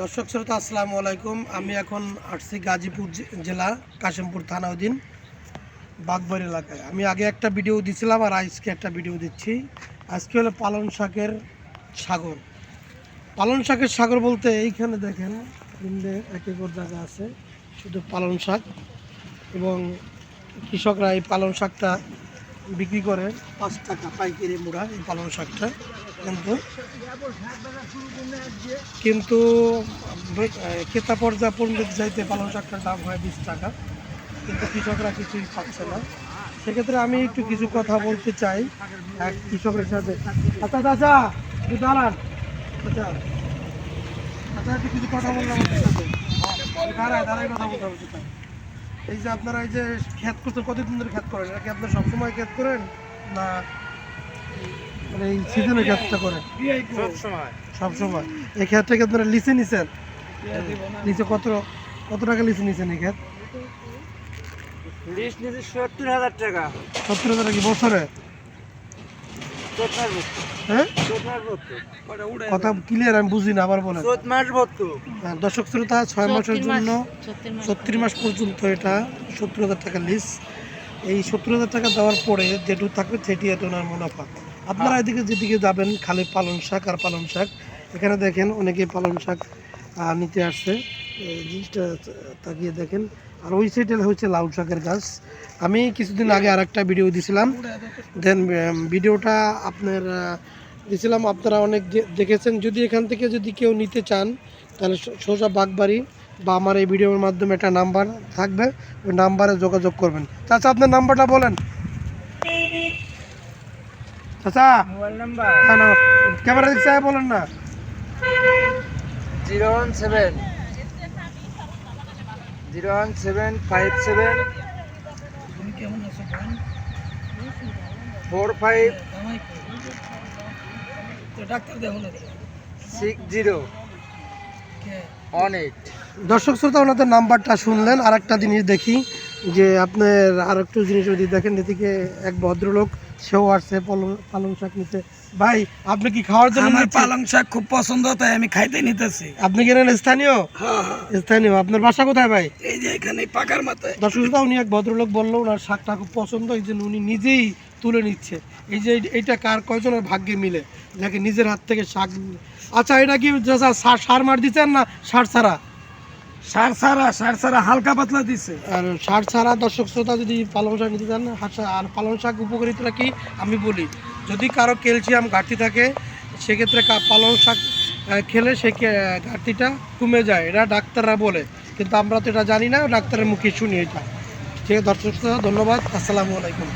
দর্শক শ্রোতা, আসসালামু আলাইকুম। আমি এখন আসছি গাজীপুর জেলা কাশিমপুর থানা অধীন বাগবাড়ি এলাকায়। আমি আগে একটা ভিডিও দিছিলাম আর আজকে একটা ভিডিও দিচ্ছি। আজকে হলো পালন শাকের সাগর। পালন শাকের সাগর বলতে এইখানে দেখেন, তিনটে এক একর জায়গা আছে, শুধু পালন শাক এবং কৃষকরা এই পালন শাকটা বিক্রি করে। পাঁচ টাকা পাইকারি মুড়া এই পালন শাকটা কিন্তু। কিন্তু ক্রেতা পর্যায়ে পণ্ডিত যাইতে পালং শাকটার দাম হয় বিশ টাকা। কিন্তু কৃষকরা কিছুই পাচ্ছে না। সেক্ষেত্রে আমি একটু কিছু কথা বলতে চাই এক কৃষকের সাথে। আচ্ছা চাচা একটু দাঁড়ান। আচ্ছা আচ্ছা একটু কিছু কথা বললাম দাঁড়ায় দাঁড়ায় কথা বলতে হবে। এই যে আপনারা এই যে ক্ষেত করছেন কতদিন ধরে ক্ষেত করেন? এটা কি আপনারা সবসময় ক্ষেত করেন? না মানে এই সিজনে ক্ষেতটা করেন? সব সময় এই খ্যাতটাকে আপনারা লিচে নিছেন? লিচে কত কত টাকা লিচে নিছেন এই ক্ষেত লিস্ট নিয়েছে সত্তর হাজার টাকা। সত্তর হাজার কি বছরে? হ্যাঁ? চোদ্দ মাস ভর্তি কথা ক্লিয়ার আমি বুঝি না আবার বলেন। চোদ্দ মাস ভর্তি হ্যাঁ, দর্শক শ্রোতা ছয় মাসের জন্য ছত্রিশ মাস পর্যন্ত। এটা সত্তর হাজার টাকা লিস এই সত্তর হাজার টাকা দেওয়ার পরে যেটুকু থাকবে সেটি এটা ওনার মুনাফা। আপনারা এদিকে যেদিকে যাবেন খালি পালং শাক আর পালং শাক এখানে দেখেন অনেকে পালং শাক আহ, নিতে আসছে। এই জিনিসটা তাকিয়ে দেখেন। আর ওই সাইডে হচ্ছে লাউ শাকের গাছ। আমি কিছুদিন আগে আর একটা ভিডিও দিছিলাম দেন ভিডিওটা আপনার দিছিলাম। আপনারা অনেক দেখেছেন। যদি এখান থেকে যদি কেউ নিতে চান তাহলে সোজা বাগবাড়ি বা আমার এই ভিডিওর মাধ্যমে একটা নাম্বার থাকবে। ওই নাম্বারে যোগাযোগ করবেন। চাচা আপনার নাম্বারটা বলেন। চাচা। ক্যামেরা দেখছে বলেন না। Zero one seven. Zero one seven five seven four five six zero one eight. দর্শক শ্রোতা, ওনাদের নাম্বারটা শুনলেন আর একটা জিনিস দেখি। যে আপনার আর একটু জিনিস যদি দেখেন এদিকে এক ভদ্রলোক সেও আসছে পালং শাক নিতে। ভাই আপনি কি খাওয়ার জন্য আমার পালং শাক খুব পছন্দ তাই আমি খাইতে নিতেছি। আপনি কি এখানে স্থানীয়? স্থানীয়। আপনার বাসা কোথায় ভাই? এই যে এখানে পাকার মাথায় দর্শক শ্রোতা উনি এক ভদ্রলোক বলল ওনার শাকটা খুব পছন্দ এই জন্য উনি নিজেই তুলে নিচ্ছে। এই যে এই- এইটা কার কয়জনের ভাগ্যে মিলে? যাকে নিজের হাত থেকে শাক আচ্ছা এটা কি সার মার দিচ্ছেন না সার ছাড়া? সার সারা সার সারা হালকা পাতলা আর সার শ্রোতা যদি পালং শাক নিতে চান আর পালং শাক উপকারিতা আমি বলি। যদি কারও ক্যালসিয়াম ঘাটতি থাকে, সেক্ষেত্রে পালং শাক খেলে সে ঘাটতিটা কমে যায়। এটা ডাক্তাররা বলে। কিন্তু আমরা তো এটা জানি না, ডাক্তারের মুখে শুনি এটা। ঠিক আছে, দর্শক শ্রোতা, ধন্যবাদ। আসসালামু আলাইকুম।